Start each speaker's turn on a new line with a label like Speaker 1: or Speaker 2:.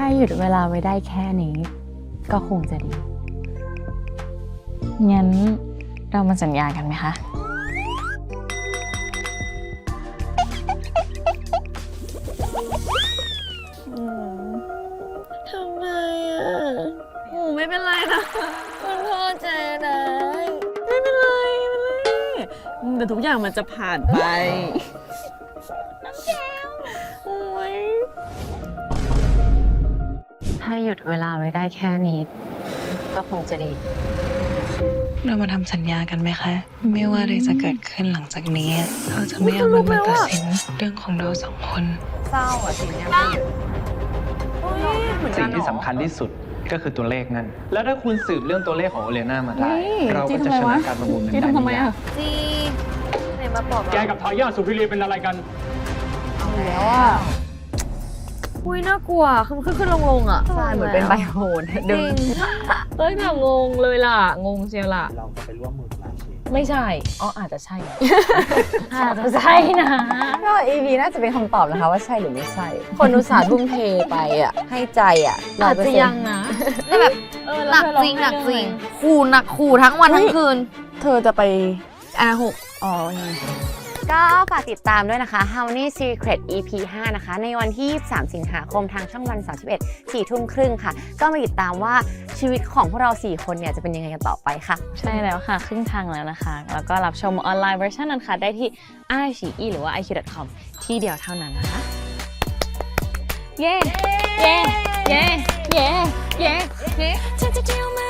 Speaker 1: ถ้าหยุดเวลาไว้ได้แค่นี้ ก็คงจะดี งั้นเรามาสัญญากันไหมคะ
Speaker 2: ทำไมอะโอ้ไม่เป็นไรนะคุณพ่อใจนะ ไม่เป็นไรไม่เป็นไรแต่ทุกอย่างมันจะผ่านไป น้ำแก้วโอ้ย
Speaker 1: ถ้าหยุดเวลาไว้ได้แค่นี้ ก็คงจะดี
Speaker 3: เรามาทำสัญญากันไหมคะ ไม่ว่าอะไรจะเกิดขึ้นหลังจากนี้เราจะไม่เอามันมาตัดสินเรื่องของเราสองคน
Speaker 1: เศร้าอะสิ่งนี้
Speaker 2: โอ้ยเหมือนกั
Speaker 4: สิ่
Speaker 2: น
Speaker 4: ง
Speaker 2: เหร
Speaker 4: ที่
Speaker 2: อ
Speaker 4: สำคัญที่สุดก็คือตัวเลขนั่น แล้วถ้าคุณสืบเรื่องตัวเลขของโอเลน่ามาได้
Speaker 1: เฮ้ย
Speaker 4: เราก็จะชนะการประมูลเงิน
Speaker 1: พี่
Speaker 4: ได้
Speaker 1: ทำทำไม
Speaker 4: ไม่ยา
Speaker 1: อะ
Speaker 4: ก
Speaker 2: จีไหนมาบอก
Speaker 5: แกกับทายาทสุพิเรียเป็นอะไรกัน
Speaker 1: แล้วอะ
Speaker 2: อุ้ยน่ากลัวคือขึ้นขึ้นลงลงอะ
Speaker 1: ใช่เหมือนเป็นใบโหน
Speaker 2: จ
Speaker 1: ดึ
Speaker 2: ริ
Speaker 1: ง
Speaker 2: ง
Speaker 6: เอ้ยแบบงงเลยล่ะ งงเชียวล่ะ
Speaker 5: เราจะไปร่วมมือกับอาชี
Speaker 6: ไม่ใช่อ๋ออาจจะใช่
Speaker 1: อาจจะใช่นะ
Speaker 7: ก็ EP น่าจะเป็นคำตอบนะคะว่าใช่หรือไม่ใช่ คนอุตส่าห์ทุ่มเทไปอะ ให้ใจอะ
Speaker 6: อาจจะ
Speaker 7: 100%
Speaker 6: ยังนะ
Speaker 2: แต่แบบ
Speaker 6: เออ
Speaker 2: ห
Speaker 6: แล้
Speaker 2: นั
Speaker 6: ว
Speaker 2: ก
Speaker 6: เธอร้อ
Speaker 2: จริงหนักจริง
Speaker 6: ไห้
Speaker 2: ขู่หนักขู่ทั้งวันทั้งคืน
Speaker 7: เธอจะไป
Speaker 2: อะหก
Speaker 7: อ๋อ ก็ฝากติดตามด้วยนะคะ Honey Secret EP 5 นะคะ ในวันที่ 23 สิงหาคมทางช่องวัน 31 4ทุ่มครึ่งค่ะ ก็มาติดตามว่าชีวิตของพวกเรา 4 คนเนี่ยจะเป็นยังไงกันต่อไปค่ะ
Speaker 1: ใช่แล้วค่ะ ครึ่งทางแล้วนะคะ แล้วก็รับชมออนไลน์เวอร์ชันนั้นค่ะ ได้ที่ i อ e หรือว่า iq.com ที่เดียวเท่านั้นนะคะ เย้ เย้ เย้ เย้ เย้
Speaker 2: ฉันจะเที่ยวมา